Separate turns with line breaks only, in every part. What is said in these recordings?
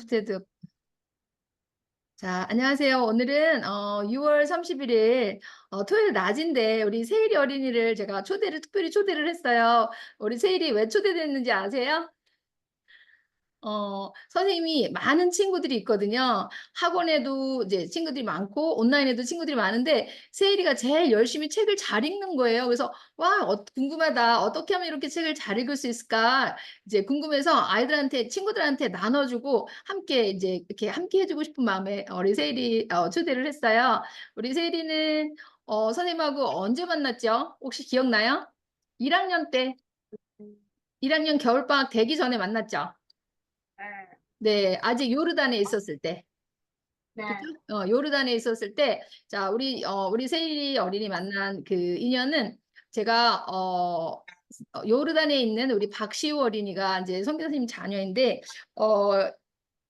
스테드. 자, 안녕하세요. 오늘은 어, 6월 31일 어, 토요일 낮인데 우리 세일이 어린이를 제가 초대를 특별히 초대를 했어요. 우리 세일이 왜 초대됐는지 아세요? 어, 선생님이 많은 친구들이 있거든요. 학원에도 이제 친구들이 많고 온라인에도 친구들이 많은데 세일이가 제일 열심히 책을 잘 읽는 거예요. 그래서 와, 어, 궁금하다. 어떻게 하면 이렇게 책을 잘 읽을 수 있을까? 이제 궁금해서 아이들한테 친구들한테 나눠주고 함께 이제 이렇게 함께 해주고 싶은 마음에 우리 세일이 어, 초대를 했어요. 우리 세일이는 어, 선생님하고 언제 만났죠? 혹시 기억나요? 1학년 때, 1학년 겨울방학 되기 전에 만났죠? 네, 아직 요르단에 있었을 때.
네.
그죠? 어, 요르단에 있었을 때, 자, 우리, 어, 우리 세일이 어린이 만난 그 인연은 제가, 어, 어, 요르단에 있는 우리 박시우 어린이가 이제 선교사님 자녀인데, 어,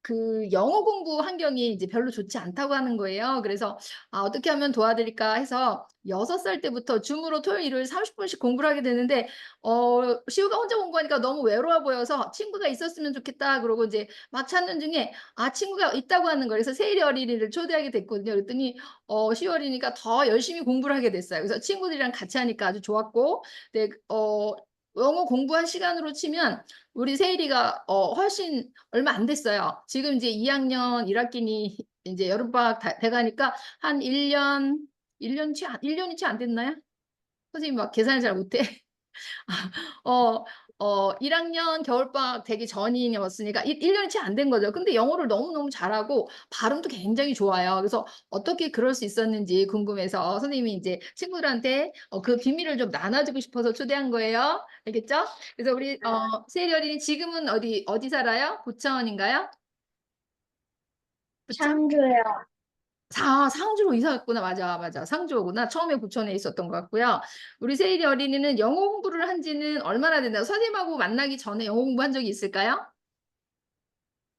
그 영어 공부 환경이 이제 별로 좋지 않다고 하는 거예요. 그래서 아, 어떻게 하면 도와드릴까 해서 여섯 살 때부터 줌으로 토요일, 일요일 30분씩 공부를 하게 되는데 어, 시우가 혼자 공부하니까 너무 외로워 보여서 친구가 있었으면 좋겠다. 그러고 이제 막 찾는 중에 아, 친구가 있다고 하는 거예요. 그래서 세일이 어린이를 초대하게 됐거든요. 그랬더니 어, 시우 어린이가 더 열심히 공부를 하게 됐어요. 그래서 친구들이랑 같이 하니까 아주 좋았고 네, 어, 영어 공부한 시간으로 치면 우리 세일이가 어, 훨씬 얼마 안 됐어요. 지금 이제 2학년 1학기니 이제 여름방학 다 돼가니까 한 1년, 1년 채, 1년이 채 안 됐나요? 선생님 막 계산을 잘 못해. 어, 어, 1학년 겨울방학 되기 전이었으니까 1, 년이 채 안 된 거죠. 근데 영어를 너무너무 잘하고 발음도 굉장히 좋아요. 그래서 어떻게 그럴 수 있었는지 궁금해서 선생님이 이제 친구들한테 어, 그 비밀을 좀 나눠주고 싶어서 초대한 거예요. 알겠죠? 그래서 우리 어, 세리 어린이 지금은 어디 어디 살아요? 부천인가요? 부천?
상주요.
사, 상주로 이사 갔구나. 맞아, 맞아. 상주구나. 처음에 부천에 있었던 것 같고요. 우리 세일이 어린이는 영어 공부를 한 지는 얼마나 됐나요? 선생님하고 만나기 전에 영어 공부한 적이 있을까요?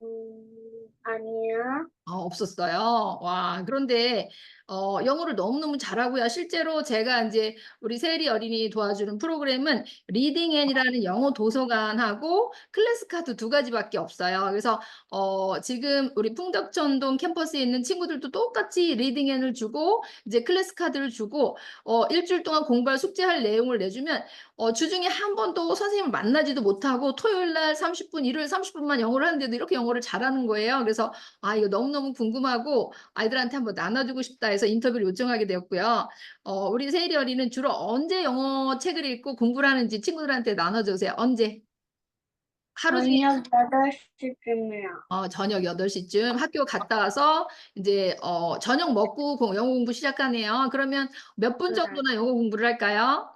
음, 아니요.
어, 없었어요. 와, 그런데 어, 영어를 너무너무 잘하고요. 실제로 제가 이제 우리 세리 어린이 도와주는 프로그램은 리딩 앤이라는 영어 도서관하고 클래스 카드 두 가지밖에 없어요. 그래서 어, 지금 우리 풍덕천동 캠퍼스에 있는 친구들도 똑같이 리딩 앤을 주고 이제 클래스 카드를 주고 어, 일주일 동안 공부할 숙제할 내용을 내주면 어, 주중에 한 번도 선생님을 만나지도 못하고 토요일 날 30분, 일요일 30분만 영어를 하는데도 이렇게 영어를 잘하는 거예요. 그래서 아, 이거 너무너무 궁금하고 아이들한테 한번 나눠주고 싶다 해서 인터뷰를 요청하게 되었고요. 어, 우리 세일이 어린이는 주로 언제 영어 책을 읽고 공부를 하는지 친구들한테 나눠주세요. 언제? 하루 중에
저녁 8시쯤이요.
어, 저녁 8시쯤 학교 갔다 와서 이제 어, 저녁 먹고 공- 영어 공부 시작하네요. 그러면 몇 분
네.
정도나 영어 공부를 할까요?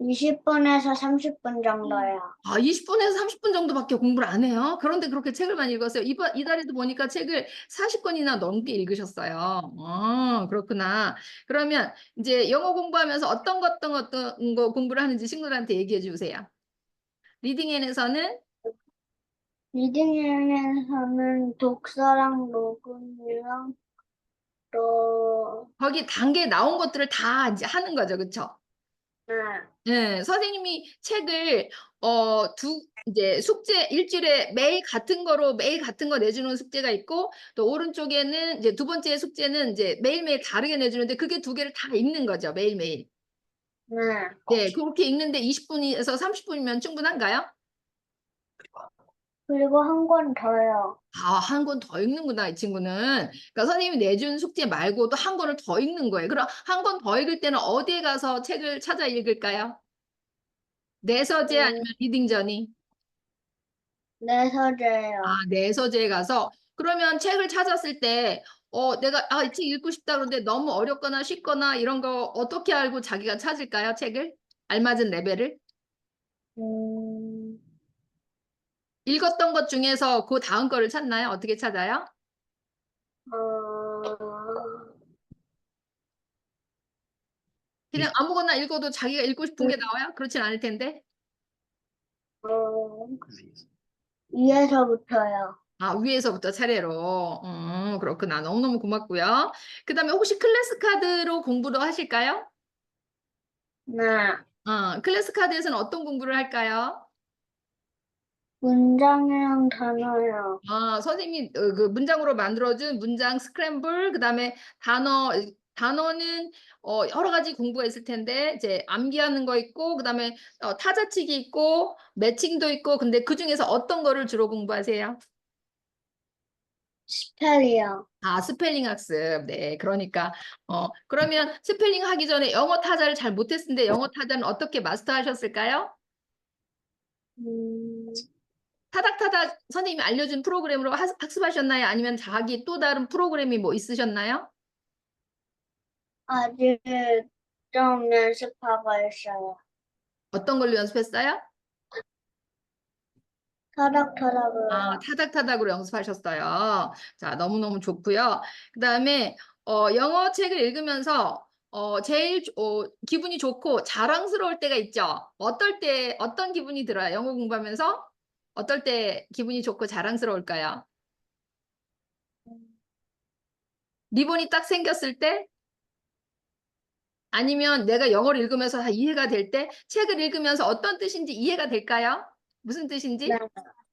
20분에서 30분 정도요.
아, 20분에서 30분 정도밖에 공부를 안 해요. 그런데 그렇게 책을 많이 읽었어요. 이번, 이달에도 보니까 책을 40권이나 넘게 읽으셨어요. 어, 그렇구나. 그러면 이제 영어 공부하면서 어떤 것, 어떤 것, 어떤 거 공부를 하는지 친구들한테 얘기해 주세요. 리딩앤에서는
리딩앤에서는 독서랑 녹음이랑 또,
거기 단계에 나온 것들을 다 이제 하는 거죠. 그쵸?
네.
네, 선생님이 책을 어, 두 이제 숙제 일주일에 매일 같은 거로 매일 같은 거 내주는 숙제가 있고 또 오른쪽에는 이제 두 번째 숙제는 이제 매일매일 다르게 내주는데 그게 두 개를 다 읽는 거죠. 매일매일.
네.
네, 그렇게 읽는데 20분에서 30분이면 충분한가요?
그리고 한 권 더요.
아, 한 권 더 읽는구나, 이 친구는. 그러니까 선생님이 내준 숙제 말고도 한 권을 더 읽는 거예요. 그럼 한 권 더 읽을 때는 어디에 가서 책을 찾아 읽을까요? 내서재 아니면 리딩전이?
네 서재요.
아, 내 서재에 가서 그러면 책을 찾았을 때 어, 내가 아, 이 책 읽고 싶다 그러는데 너무 어렵거나 쉽거나 이런 거 어떻게 알고 자기가 찾을까요? 책을? 알맞은 레벨을?
음,
읽었던 것 중에서 그 다음 거를 찾나요? 어떻게 찾아요?
어,
그냥 아무거나 읽어도 자기가 읽고 싶은 게 나와요? 그렇진 않을 텐데.
어, 위에서부터요.
아, 위에서부터 차례로. 음, 그렇구나. 너무너무 고맙고요. 그 다음에 혹시 클래스 카드로 공부도 하실까요?
네.
어, 클래스 카드에서는 어떤 공부를 할까요?
문장이랑 단어요.
아, 선생님이 어, 그 문장으로 만들어준 문장 스크램블, 그 다음에 단어, 단어는 어, 여러 가지 공부가 있을 텐데, 이제 암기하는 거 있고, 그 다음에 어, 타자치기 있고, 매칭도 있고, 근데 그 중에서 어떤 거를 주로 공부하세요?
스펠이요.
아, 스펠링 학습. 네, 그러니까, 어, 그러면 스펠링 하기 전에 영어 타자를 잘 못했는데, 영어 타자는 어떻게 마스터하셨을까요?
음,
타닥타닥 선생님이 알려준 프로그램으로 하- 학습하셨나요? 아니면 자기 또 다른 프로그램이 뭐 있으셨나요?
아직 좀 연습하고 있어요.
어떤 걸로 연습했어요?
타닥타닥을.
아, 타닥타닥으로 연습하셨어요. 자, 너무너무 좋고요. 그 다음에 어, 영어 책을 읽으면서 어, 제일 어, 기분이 좋고 자랑스러울 때가 있죠. 어떨 때 어떤 기분이 들어요? 영어 공부하면서 어떨 때 기분이 좋고 자랑스러울까요? 리본이 딱 생겼을 때? 아니면 내가 영어를 읽으면서 다 이해가 될 때? 책을 읽으면서 어떤 뜻인지 이해가 될까요? 무슨 뜻인지?
네.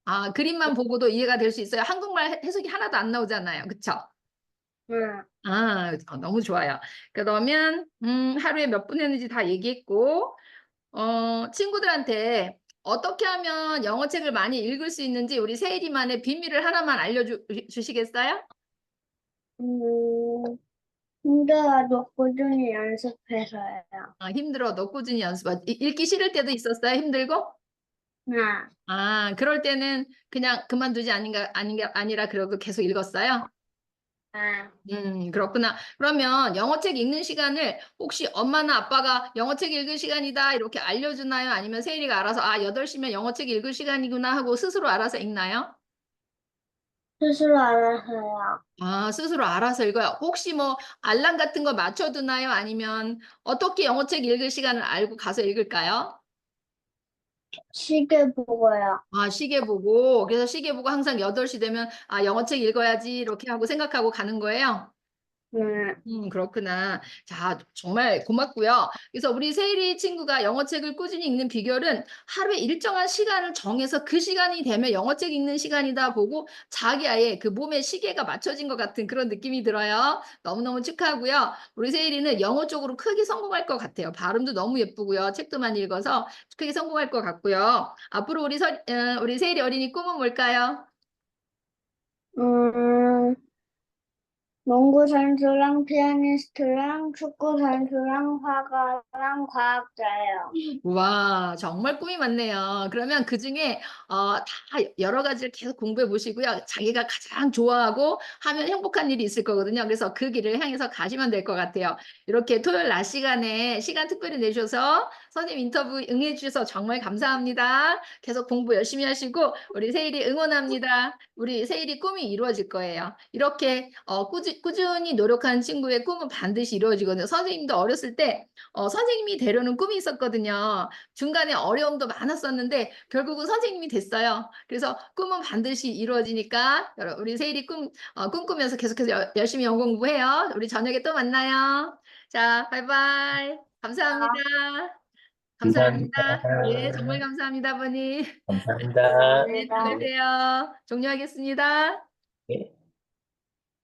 아, 그림만 보고도 이해가 될 수 있어요. 한국말 해- 해석이 하나도 안 나오잖아요. 그쵸?
응.
아, 어, 너무 좋아요. 그러면, 음, 하루에 몇 분 했는지 다 얘기했고, 어, 친구들한테 어떻게 하면 영어 책을 많이 읽을 수 있는지 우리 세일이만의 비밀을 하나만 알려주시겠어요?
음, 힘들어도 꾸준히 연습해서요.
아, 힘들어도 꾸준히 연습. 아, 이- 읽기 싫을 때도 있었어요? 힘들고?
네.
아, 그럴 때는 그냥 그만두지 아닌가, 아닌가, 아니라 그러고 계속 읽었어요?
네.
음, 그렇구나. 그러면 영어책 읽는 시간을 혹시 엄마나 아빠가 영어책 읽을 시간이다 이렇게 알려주나요? 아니면 세일이가 알아서 아, 8시면 영어책 읽을 시간이구나 하고 스스로 알아서 읽나요?
스스로 알아서요.
아, 스스로 알아서 읽어요. 혹시 뭐 알람 같은 거 맞춰두나요? 아니면 어떻게 영어책 읽을 시간을 알고 가서 읽을까요?
시계 보고요.
아, 시계 보고, 그래서 시계 보고 항상 8시 되면 아, 영어책 읽어야지 이렇게 하고 생각하고 가는 거예요?
네.
음, 그렇구나. 자, 정말 고맙고요. 그래서 우리 세일이 친구가 영어책을 꾸준히 읽는 비결은 하루에 일정한 시간을 정해서 그 시간이 되면 영어책 읽는 시간이다 보고 자기 아예 그 몸의 시계가 맞춰진 것 같은 그런 느낌이 들어요. 너무너무 축하하고요. 우리 세일이는 영어 쪽으로 크게 성공할 것 같아요. 발음도 너무 예쁘고요. 책도 많이 읽어서 크게 성공할 것 같고요. 앞으로 우리 서, 어, 우리 세일이 어린이 꿈은 뭘까요?
음, 농구 선수랑 피아니스트랑 축구 선수랑 화가랑 과학자예요.
와, 정말 꿈이 많네요. 그러면 그 중에 어, 다 여러 가지를 계속 공부해 보시고요. 자기가 가장 좋아하고 하면 행복한 일이 있을 거거든요. 그래서 그 길을 향해서 가시면 될 것 같아요. 이렇게 토요일 낮 시간에 시간 특별히 내주셔서 선생님 인터뷰 응해 주셔서 정말 감사합니다. 계속 공부 열심히 하시고 우리 세일이 응원합니다. 우리 세일이 꿈이 이루어질 거예요. 이렇게 어, 꾸준, 꾸준히 노력하는 친구의 꿈은 반드시 이루어지거든요. 선생님도 어렸을 때 어, 선생님이 되려는 꿈이 있었거든요. 중간에 어려움도 많았었는데 결국은 선생님이 됐어요. 그래서 꿈은 반드시 이루어지니까 여러- 우리 세일이 꿈 어, 꿈꾸면서 계속해서 여- 열심히 영어 공부해요. 우리 저녁에 또 만나요. 자, 바이바이. 감사합니다. 감사합니다.
감사합니다.
예, 정말 감사합니다, 아버님.
감사합니다.
네, 잘 되세요. 종료하겠습니다.
네.